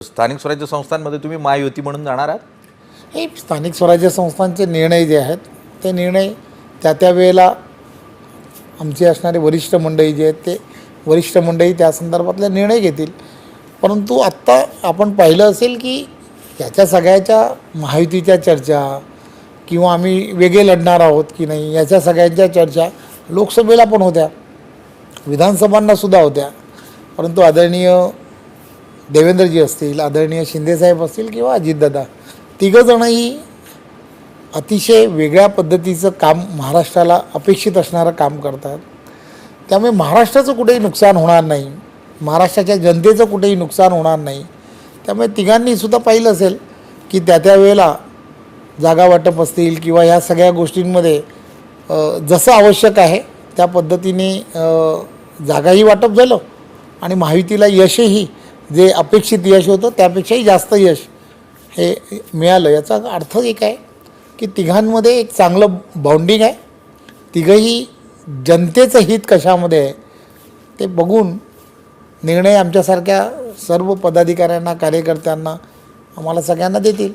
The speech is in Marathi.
स्थानिक स्वराज्य संस्थांमध्ये तुम्ही महायुती म्हणून जाणार आहात? हे स्थानिक स्वराज्य संस्थांचे निर्णय जे आहेत ते निर्णय त्या त्या वेळेला आमचे असणारे वरिष्ठ मंडळी जे आहेत ते वरिष्ठ मंडळी त्या संदर्भातले निर्णय घेतील. परंतु आत्ता आपण पाहिलं असेल की याच्या सगळ्याच्या महायुतीच्या चर्चा किंवा आम्ही वेगळे लढणार आहोत की नाही याच्या सगळ्यांच्या चर्चा लोकसभेला पण होत्या विधानसभांना सुद्धा होत्या. परंतु आदरणीय देवेंद्रजी असतील आदरणीय शिंदेसाहेब असतील किंवा अजितदादा तिघंजणंही अतिशय वेगळ्या पद्धतीचं काम महाराष्ट्राला अपेक्षित असणारं काम करतात. त्यामुळे महाराष्ट्राचं कुठेही नुकसान होणार नाही. महाराष्ट्राच्या जनतेचं कुठेही नुकसान होणार नाही. त्यामुळे तिघांनीसुद्धा पाहिलं असेल की त्या त्या वेळेला जागा वाटप असतील किंवा ह्या सगळ्या गोष्टींमध्ये जसं आवश्यक आहे त्या पद्धतीने जागाही वाटप झालं आणि माहितीला यशही जे अपेक्षित यश होतं त्यापेक्षाही जास्त यश हे मिळालं. याचा अर्थ एक आहे की तिघांमध्ये एक चांगलं बाउंडिंग आहे. तिघंही जनतेचं हित कशामध्ये आहे ते बघून निर्णय आमच्यासारख्या सर्व पदाधिकाऱ्यांना कार्यकर्त्यांना आम्हाला सगळ्यांना देतील.